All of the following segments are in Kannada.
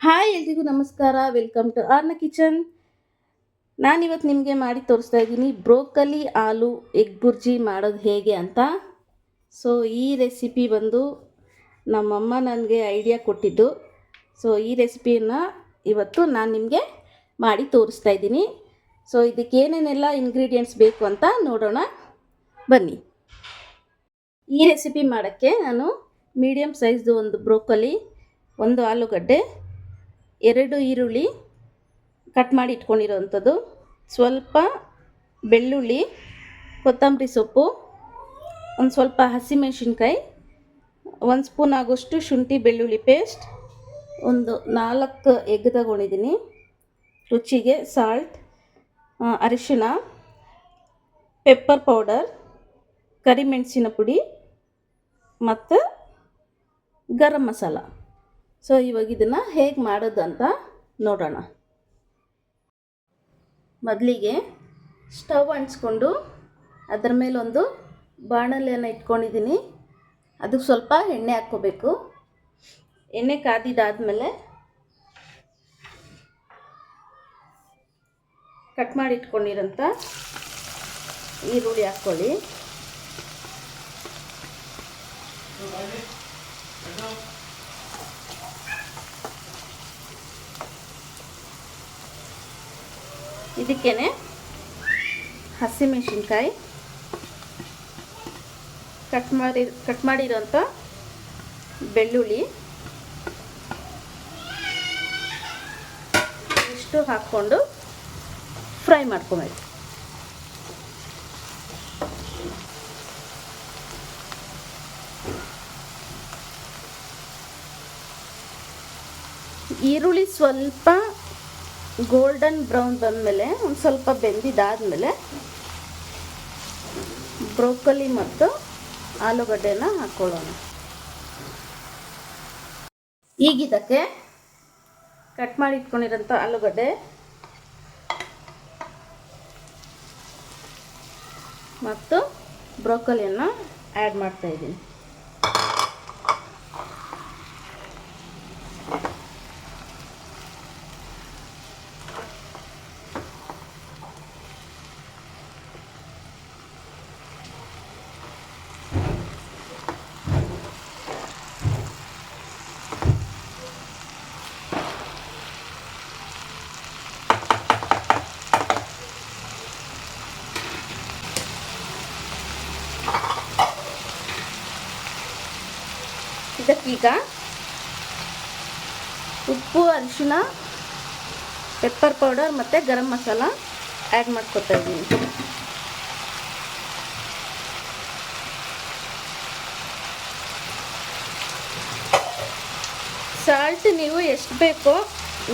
ಹಾಯ್ ಎಲ್ರಿಗೂ ನಮಸ್ಕಾರ. ವೆಲ್ಕಮ್ ಟು ಆರ್ನ ಕಿಚನ್ ನಾನಿವತ್ತು ನಿಮಗೆ ಮಾಡಿ ತೋರಿಸ್ತಾ ಇದ್ದೀನಿ ಬ್ರೋಕಲಿ, ಆಲೂ, ಎಗ್ ಬುರ್ಜಿ ಮಾಡೋದು ಹೇಗೆ ಅಂತ. ಸೊ ಈ ರೆಸಿಪಿ ಬಂದು ನಮ್ಮಮ್ಮ ನನಗೆ ಐಡಿಯಾ ಕೊಟ್ಟಿದ್ದು. ಸೊ ಈ ರೆಸಿಪಿಯನ್ನು ಇವತ್ತು ನಾನು ನಿಮಗೆ ಮಾಡಿ ತೋರಿಸ್ತಾ ಇದ್ದೀನಿ. ಸೊ ಇದಕ್ಕೆ ಏನೇನೆಲ್ಲ ಇಂಗ್ರೀಡಿಯೆಂಟ್ಸ್ ಬೇಕು ಅಂತ ನೋಡೋಣ. ಬನ್ನಿ. ಈ ರೆಸಿಪಿ ಮಾಡೋಕ್ಕೆ ನಾನು ಮೀಡಿಯಮ್ ಸೈಜ್ದು ಒಂದು ಬ್ರೋಕಲಿ, ಒಂದು ಆಲೂಗಡ್ಡೆ ಎರಡು ಈರುಳ್ಳಿ ಕಟ್ ಮಾಡಿ ಇಟ್ಕೊಂಡಿರೋವಂಥದ್ದು ಸ್ವಲ್ಪ ಬೆಳ್ಳುಳ್ಳಿ, ಕೊತ್ತಂಬರಿ ಸೊಪ್ಪು, ಒಂದು ಸ್ವಲ್ಪ ಹಸಿಮೆಣಸಿನ್ಕಾಯಿ, ಒಂದು ಸ್ಪೂನ್ ಆಗೋಷ್ಟು ಶುಂಠಿ ಬೆಳ್ಳುಳ್ಳಿ ಪೇಸ್ಟ್, ಒಂದು ನಾಲ್ಕು ಎಗ್ ತಗೊಂಡಿದ್ದೀನಿ. ರುಚಿಗೆ ಸಾಲ್ಟ್ ಅರಿಶಿಣ ಪೆಪ್ಪರ್ ಪೌಡರ್ ಕರಿಮೆಣಸಿನ ಪುಡಿ, ಮತ್ತು ಗರಂ ಮಸಾಲ. ಸೊ ಇವಾಗ ಇದನ್ನು ಹೇಗೆ ಮಾಡೋದು ಅಂತ ನೋಡೋಣ. ಮೊದಲಿಗೆ ಸ್ಟವ್ ಅಂಟಿಸ್ಕೊಂಡು ಅದರ ಮೇಲೊಂದು ಬಾಣಲೆಯನ್ನು ಇಟ್ಕೊಂಡಿದ್ದೀನಿ ಅದಕ್ಕೆ ಸ್ವಲ್ಪ ಎಣ್ಣೆ ಹಾಕ್ಕೋಬೇಕು. ಎಣ್ಣೆ ಕಾದಿದ್ದಾದಮೇಲೆ ಕಟ್ ಮಾಡಿ ಇಟ್ಕೊಂಡಿರೋಂಥ ಈರುಳ್ಳಿ ಹಾಕ್ಕೊಳ್ಳಿ. ಇದಕ್ಕೇನೆ ಹಸಿಮೆಣಸಿನ್ಕಾಯಿ. ಕಟ್ ಮಾಡಿ ಕಟ್ ಮಾಡಿರೋಂಥ ಬೆಳ್ಳುಳ್ಳಿ. ಇಷ್ಟು ಹಾಕ್ಕೊಂಡು ಫ್ರೈ ಮಾಡ್ಕೊಬೇಕು. ಈರುಳ್ಳಿ ಸ್ವಲ್ಪ ಗೋಲ್ಡನ್ ಬ್ರೌನ್ ಬಂದಮೇಲೆ ಒಂದು ಸ್ವಲ್ಪ ಬೆಂದಿದ್ದಾದಮೇಲೆ ಬ್ರೋಕೊಲಿ ಮತ್ತು ಆಲೂಗಡ್ಡೆನ ಹಾಕ್ಕೊಳ್ಳೋಣ ಈಗಿದ್ದಕ್ಕೆ ಕಟ್ ಮಾಡಿ ಇಟ್ಕೊಂಡಿರೋಂಥ ಆಲೂಗಡ್ಡೆ ಮತ್ತು ಬ್ರೋಕೊಲಿಯನ್ನು ಆ್ಯಡ್ ಮಾಡ್ತಾ ಇದಕ್ಕೀಗ ಉಪ್ಪು ಅರಿಶಿನ ಪೆಪ್ಪರ್ ಪೌಡರ್ ಮತ್ತು ಗರಂ ಮಸಾಲ ಆ್ಯಡ್ ಮಾಡ್ಕೊತಾ ಇದ್ದೀನಿ. ಸಾಲ್ಟ್ ನೀವು ಎಷ್ಟು ಬೇಕೋ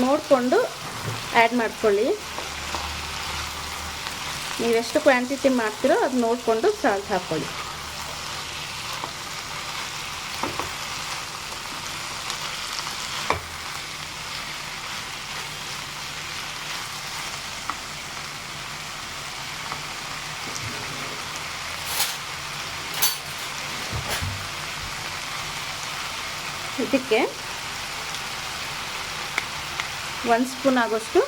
ನೋಡಿಕೊಂಡು ಆ್ಯಡ್ ಮಾಡ್ಕೊಳ್ಳಿ. ನೀವೆಷ್ಟು ಕ್ವಾಂಟಿಟಿ ಮಾಡ್ತೀರೋ ಅದು ನೋಡಿಕೊಂಡು ಸಾಲ್ಟ್ ಹಾಕ್ಕೊಳ್ಳಿ ಇದಕ್ಕೆ ಒಂದು ಸ್ಪೂನ್ ಆಗೋಷ್ಟು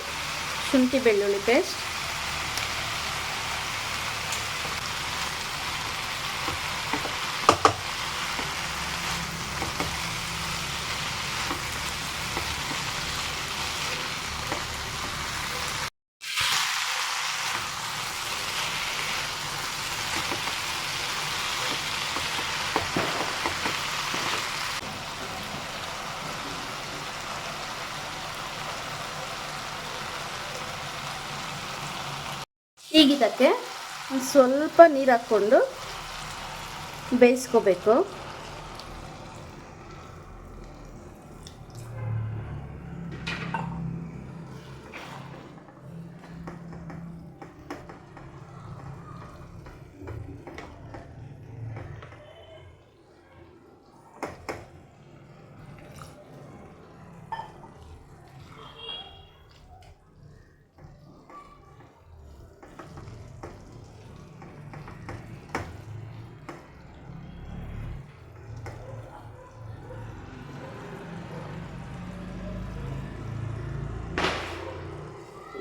ಶುಂಠಿ ಬೆಳ್ಳುಳ್ಳಿ ಪೇಸ್ಟ್ ಈಗ ಇದಕ್ಕೆ ಸ್ವಲ್ಪ ನೀರು ಹಾಕ್ಕೊಂಡು ಬೇಯಿಸ್ಕೋಬೇಕು.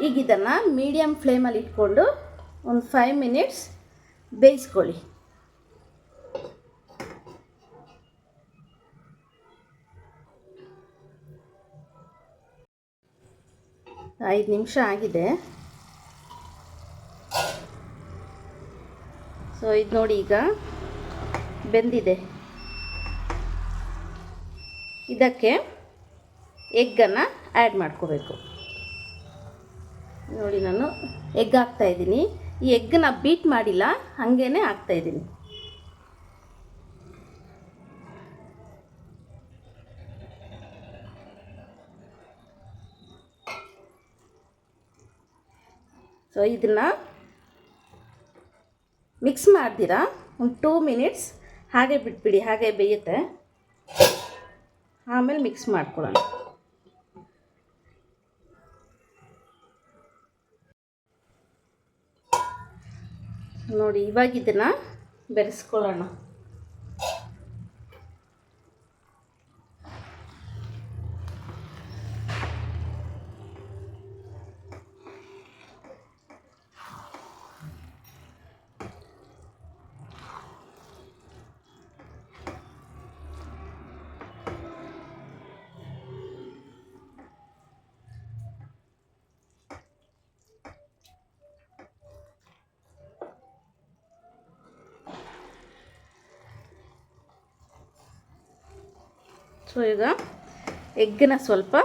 ಈಗ ಇದನ್ನು ಮೀಡಿಯಮ್ ಫ್ಲೇಮಲ್ಲಿ ಇಟ್ಕೊಂಡು ಒಂದು ಫೈವ್ ಮಿನಿಟ್ಸ್ ಬೇಯಿಸ್ಕೊಳ್ಳಿ. ಐದು ನಿಮಿಷ ಆಗಿದೆ. ಸೊ ಇದು ನೋಡಿ ಈಗ ಬೆಂದಿದೆ. ಇದಕ್ಕೆ ಎಗ್ಗನ್ನು ಆ್ಯಡ್ ಮಾಡ್ಕೋಬೇಕು. ನೋಡಿ ನಾನು ಎಗ್ ಹಾಕ್ತಾ ಇದ್ದೀನಿ. ಈ ಎಗ್ಗನ್ನ ಬೀಟ್ ಮಾಡಿಲ್ಲ ಹಾಗೇ ಹಾಕ್ತಾ ಇದ್ದೀನಿ. ಸೊ ಇದನ್ನು ಮಿಕ್ಸ್ ಮಾಡ್ತೀರಾ ಒಂದು ಟೂ ಮಿನಿಟ್ಸ್ ಹಾಗೆ ಬಿಟ್ಬಿಡಿ, ಹಾಗೆ ಬೇಯುತ್ತೆ. ಆಮೇಲೆ ಮಿಕ್ಸ್ ಮಾಡ್ಕೊಳ್ಳೋಣ. ನೋಡಿ ಇವಾಗ ಇದನ್ನು ಬೆರೆಸ್ಕೊಳ್ಳೋಣ. ಸೊ, ಈಗ ಎಗ್ಗನ್ನ ಸ್ವಲ್ಪ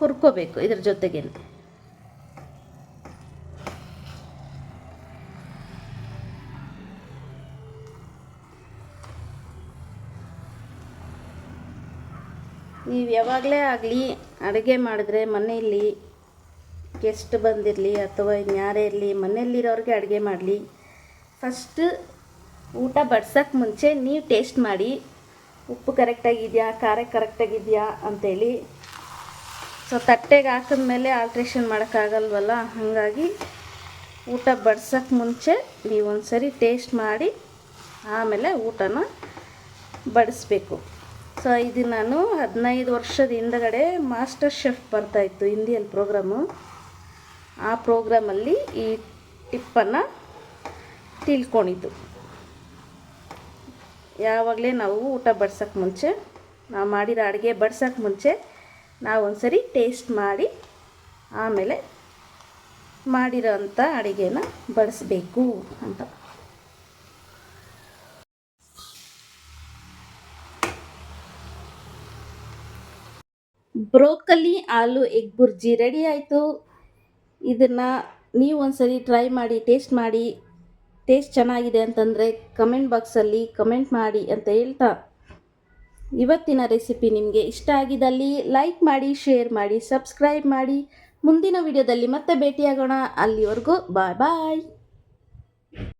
ಹುರ್ಕೋಬೇಕು ಇದ್ರ ಜೊತೆಗೆ ನೀವು ಯಾವಾಗಲೇ ಆಗಲಿ ಅಡುಗೆ ಮಾಡಿದ್ರೆ ಮನೆಯಲ್ಲಿ ಗೆಸ್ಟ್ ಬಂದಿರಲಿ ಅಥವಾ ಇನ್ಯಾರೇ ಇರಲಿ, ಮನೆಯಲ್ಲಿರೋರಿಗೆ ಅಡುಗೆ ಮಾಡಲಿ. ಫಸ್ಟ್ ಊಟ ಬಡ್ಸೋಕ್ಕೆ ಮುಂಚೆ ನೀವು ಟೇಸ್ಟ್ ಮಾಡಿ. ಉಪ್ಪು ಕರೆಕ್ಟಾಗಿದೆಯಾ ಖಾರ ಕರೆಕ್ಟಾಗಿದೆಯಾ ಅಂತೇಳಿ. ಸೊ ತಟ್ಟೆಗೆ ಹಾಕಿದ್ಮೇಲೆ ಆಲ್ಟ್ರೇಷನ್ ಮಾಡೋಕ್ಕಾಗಲ್ವಲ್ಲ? ಹಾಗಾಗಿ ಊಟ ಬಡ್ಸೋಕ್ಕೆ ಮುಂಚೆ ನೀವು ಒಂದು ಸರಿ ಟೇಸ್ಟ್ ಮಾಡಿ, ಆಮೇಲೆ ಊಟನ ಬಡಿಸ್ಬೇಕು. ಸೊ ಇದು ನಾನು ಹದಿನೈದು ವರ್ಷದ ಹಿಂದಗಡೆ ಮಾಸ್ಟರ್ ಶೆಫ್ ಬರ್ತಾಯಿತ್ತು ಹಿಂದಿಯಲ್ಲಿ ಪ್ರೋಗ್ರಾಮು ಆ ಪ್ರೋಗ್ರಾಮಲ್ಲಿ ಈ ಟಿಪ್ಪನ್ನು ತಿಳ್ಕೊಂಡಿದ್ದು. ಯಾವಾಗಲೇ ನಾವು ಊಟ ಬಡ್ಸೋಕ್ಕೆ ಮುಂಚೆ, ನಾವು ಮಾಡಿರೋ ಅಡುಗೆ ಬಡ್ಸೋಕ್ಕೆ ಮುಂಚೆ ನಾವು ಒಂದ್ಸರಿ ಟೇಸ್ಟ್ ಮಾಡಿ, ಆಮೇಲೆ ಮಾಡಿರೋ ಅಂಥ ಅಡುಗೆನ ಬಡಿಸ್ಬೇಕು ಅಂತ. ಬ್ರೋಕಲಿ, ಆಲೂ, ಎಗ್ ಬುರ್ಜಿ ರೆಡಿ ಆಯಿತು. ಇದನ್ನು ನೀವು ಒಂದ್ಸರಿ ಟ್ರೈ ಮಾಡಿ ಟೇಸ್ಟ್ ಮಾಡಿ. ಟೇಸ್ಟ್ ಚೆನ್ನಾಗಿದೆ ಅಂತಂದರೆ ಕಮೆಂಟ್ ಬಾಕ್ಸಲ್ಲಿ ಕಮೆಂಟ್ ಮಾಡಿ ಅಂತ ಹೇಳ್ತಾ. ಇವತ್ತಿನ ರೆಸಿಪಿ ನಿಮಗೆ ಇಷ್ಟ ಆಗಿದ್ದಲ್ಲಿ ಲೈಕ್ ಮಾಡಿ, ಶೇರ್ ಮಾಡಿ, ಸಬ್ಸ್ಕ್ರೈಬ್ ಮಾಡಿ. ಮುಂದಿನ ವಿಡಿಯೋದಲ್ಲಿ ಮತ್ತೆ ಭೇಟಿಯಾಗೋಣ. ಅಲ್ಲಿವರೆಗೂ ಬಾಯ್ ಬಾಯ್.